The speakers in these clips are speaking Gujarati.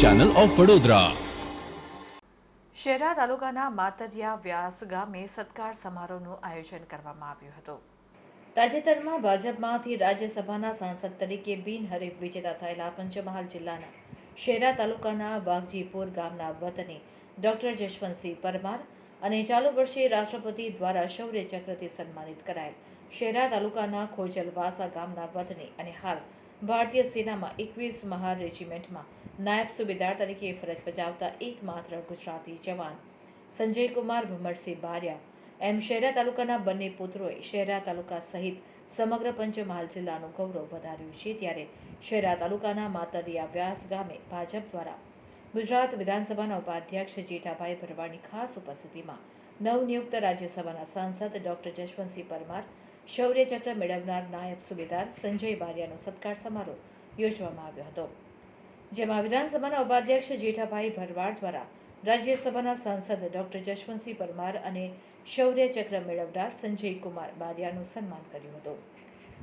ચેનલ ઓફ વડોદરા શહેરા તાલુકાના માતરિયા વ્યાસ ગામે સત્કાર સમારોહનું આયોજન કરવામાં આવ્યું હતું. તાજેતરમાં ભાજપમાંથી રાજ્યસભાના સાંસદ તરીકે બિનહરીફ વિજેતા થયેલા પંચમહાલ જિલ્લાના શેરા તાલુકાના વાઘજીપુર ગામના વતની ડોક્ટર જશવંતસિંહ પરમાર અને ચાલુ વર્ષે રાષ્ટ્રપતિ દ્વારા શૌર્ય ચક્રથી સન્માનિત કરાયેલ શેરા તાલુકાના ખોજલવાસા ગામના વતની અને હાલ ભારતીય સેનામાં એકવીસ મહાર રેજિમેન્ટમાં નાયબ સુબેદાર તરીકે ફરજ બજાવતા એકમાત્ર ગુજરાતી જવાન સંજયકુમાર ભમરસિંહ બારિયા. એમ શહેરા તાલુકાના બંને પુત્રોએ શહેરા તાલુકા સહિત સમગ્ર પંચમહાલ જિલ્લાનું ગૌરવ વધાર્યું છે ત્યારે શહેરા તાલુકાના માતરિયા વ્યાસ ગામે ભાજપ દ્વારા ગુજરાત વિધાનસભાના ઉપાધ્યક્ષ જેઠાભાઈ ભરવાડની ખાસ ઉપસ્થિતિમાં નવનિયુક્ત રાજ્યસભાના સાંસદ ડોક્ટર જશવંતસિંહ પરમાર શૌર્ય ચક્ર મેળવનાર નાયબ સુબેદાર સંજય બારિયાનો સત્કાર સમારોહ યોજવામાં આવ્યો હતો. જેમાં વિધાનસભાના ઉપાધ્યક્ષ જેઠાભાઈ ભરવાડ દ્વારા રાજ્યસભાના સાંસદ ડોક્ટર જશવંતસિંહ પરમાર અને શૌર્ય ચક્ર મેળવનાર સંજય કુમાર બારિયાનું સન્માન કર્યું હતું.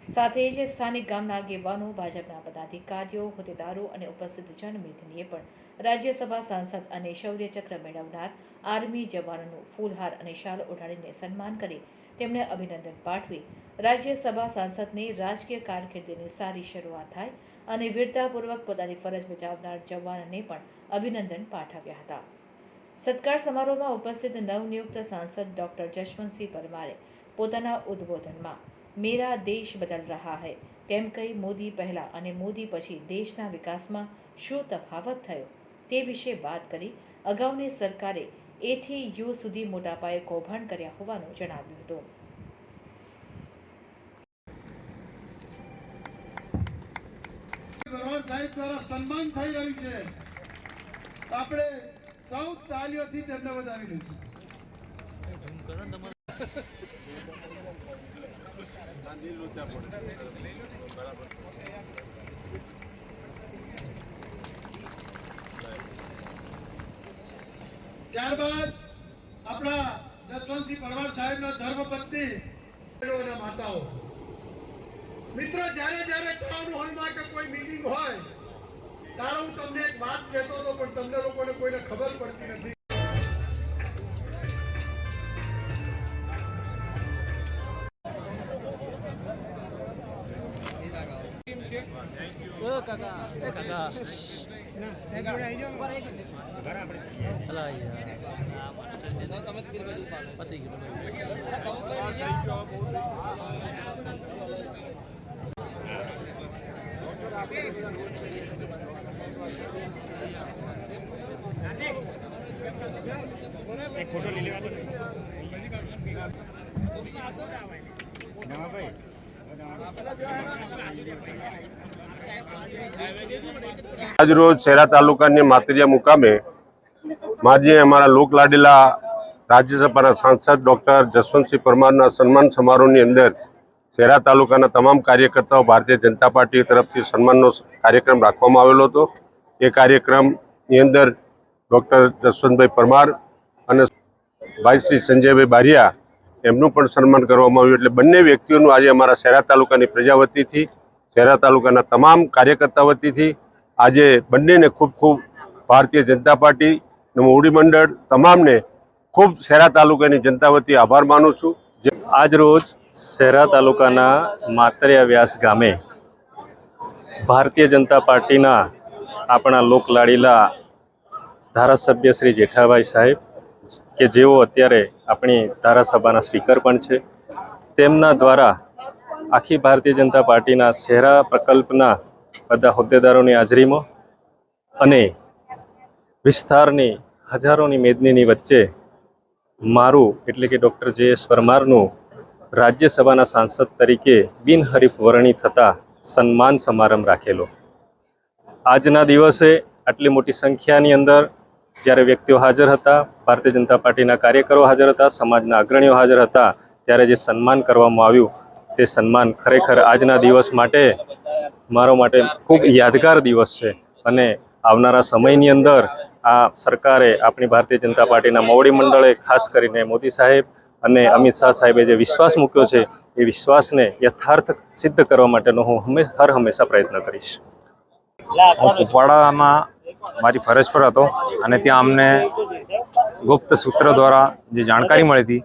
સાથે જ સ્થાનિક ગામના આગેવાનો, ભાજપના પદાધિકારીઓ, હોદ્દેદારો અને ઉપસ્થિત જનમેદનીએ પણ રાજ્યસભા સાંસદ અને શૌર્ય ચક્ર મેળવનાર આર્મી જવાનોનું ફૂલહાર અને શાલ ઓઢાડીને સન્માન કરી તેમને અભિનંદન પાઠવી રાજ્યસભા સાંસદને રાજકીય કારકિર્દીની સારી શરૂઆત થાય અને વીરતાપૂર્વક પોતાની ફરજ બજાવનાર જવાનને પણ અભિનંદન પાઠવ્યા હતા. સત્કાર સમારોહમાં ઉપસ્થિત નવનિયુક્ત સાંસદ ડોક્ટર જશવંતસિંહ પરમારે પોતાના ઉદ્બોધનમાં, મેરા દેશ બદલ રહા હૈ તેમ કહી મોદી પહેલા અને મોદી પછી દેશના વિકાસમાં શું તફાવત થયો તે વિશે વાત કરી અગાઉની સરકારે એથી યુ સુધી મોટા પાયે કૌભાંડ કર્યા હોવાનું જણાવ્યું હતું ભરવાડ સાહેબ દ્વારા સન્માન થઈ રહ્યું છે. આપણે સૌ તાલીઓથી તેમને વધાવી લઈશું ત્યારબાદ આપણા જસવંતસિંહ પરમાર સાહેબના ધર્મપત્ની માતાઓ. મિત્રો, જ્યારે જ્યારે ટાઉન હોલમાં કે કોઈ મીટિંગ હોય ત્યારે હું તમને એક વાત કહેતો હતો, પણ તમને લોકોને કોઈને ખબર પડતી નથી. આજરોજ શહેરા તાલુકાની માતરિયા મુકામે માજી અમારા લોકલાડીલા રાજ્યસભાના સાંસદ ડૉક્ટર જસવંતસિંહ પરમારના સન્માન સમારોહની અંદર શહેરા તાલુકાના તમામ કાર્યકર્તાઓ ભારતીય જનતા પાર્ટી તરફથી સન્માનનો કાર્યક્રમ રાખવામાં આવેલો હતો. એ કાર્યક્રમની અંદર ડૉક્ટર જસવંતભાઈ પરમાર અને ભાઈ શ્રી સંજયભાઈ બારિયા એમનું પણ સન્માન કરવામાં આવ્યું. એટલે બંને વ્યક્તિઓનું આજે અમારા શહેરા તાલુકાની પ્રજા વતીથી શહેરા તાલુકાના તમામ કાર્યકર્તા વતીથી આજે બંનેને ખૂબ ખૂબ ભારતીય જનતા પાર્ટી મોવડી મંડળ, તમામને ખૂબ શહેરા તાલુકાની જનતા વતી આભાર માનું છું. જે આજરોજ શહેરા તાલુકાના માતરિયા વ્યાસ ગામે ભારતીય જનતા પાર્ટીના આપણા લોકલાડીલા ધારાસભ્ય શ્રી જેઠાભાઈ સાહેબ, કે જેઓ અત્યારે આપણી ધારાસભાના સ્પીકર પણ છે, તેમના દ્વારા આખી ભારતીય જનતા પાર્ટીના શહેરા પ્રકલ્પના બધા હોદ્દેદારોની હાજરીમાં અને વિસ્તારની હજારોની મેદનીની વચ્ચે મારું એટલે કે ડૉક્ટર જે એસ પરમારનું રાજ્યસભાના સાંસદ તરીકે બિનહરીફ વરણી થતા સન્માન સમારંભ રાખેલો. આજના દિવસે આટલી મોટી સંખ્યાની અંદર જ્યારે વ્યક્તિઓ હાજર હતા, ભારતીય જનતા પાર્ટીના કાર્યકરો હાજર હતા, સમાજના અગ્રણીઓ હાજર હતા, ત્યારે જે સન્માન કરવામાં આવ્યું, તે સન્માન ખરેખર આજના દિવસ માટે મારો માટે ખૂબ યાદગાર દિવસ છે અને આવનારા સમયની અંદર આ સરકારે આપણી ભારતીય જનતા પાર્ટીના મોવડી મંડળે ખાસ કરીને મોદી સાહેબ અને અમિત શાહ સાહેબે જે વિશ્વાસ મૂક્યો છે, એ વિશ્વાસને યથાર્થ સિદ્ધ કરવા માટેનો હું હંમેશા હર હંમેશા પ્રયત્ન કરીશ. હું કુપવાડામાં મારી ફરજ પર હતો અને ત્યાં અમને ગુપ્ત સૂત્ર દ્વારા જે જાણકારી મળી હતી,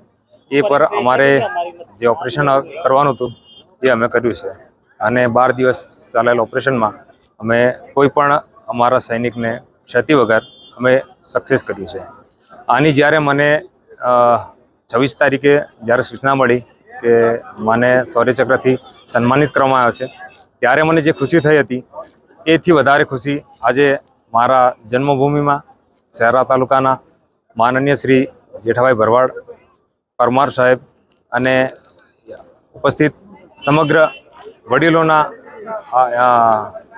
એ પર અમારે જે ઓપરેશન કરવાનું હતું, એ અમે કર્યું છે. અને બાર દિવસ ચાલેલા ઓપરેશનમાં અમે કોઈ પણ અમારા સૈનિકને ક્ષતિ વગર અમે સક્સેસ કર્યું છે. આની જ્યારે મને છવ્વીસ તારીખે જ્યારે સૂચના મળી કે મને શૌર્યચક્રથી સન્માનિત કરવામાં આવ્યો છે, ત્યારે મને જે ખુશી થઈ હતી, એથી વધારે ખુશી આજે મારા જન્મભૂમિમાં શહેરા તાલુકાના માનનીય શ્રી જેઠાભાઈ ભરવાડ, પરમાર સાહેબ અને ઉપસ્થિત સમગ્ર વડીલોના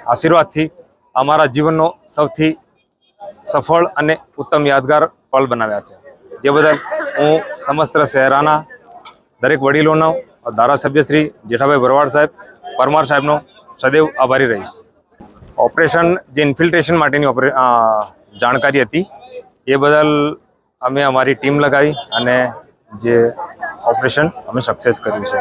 આશીર્વાદથી અમારા જીવનનો સૌથી સફળ અને ઉત્તમ યાદગાર પળ બનાવ્યા છે. જે બદલ હું સમસ્ત શહેરાના દરેક વડીલોનો ધારાસભ્ય શ્રી જેઠાભાઈ ભરવાડ સાહેબ, પરમાર સાહેબનો સદૈવ આભારી રહીશ. ઓપરેશન જે ઇન્ફિલ્ટ્રેશન માટેની જાણકારી હતી, એ બદલ અમે અમારી ટીમ લગાવી અને જે ઓપરેશન અમે સક્સેસ કર્યું છે.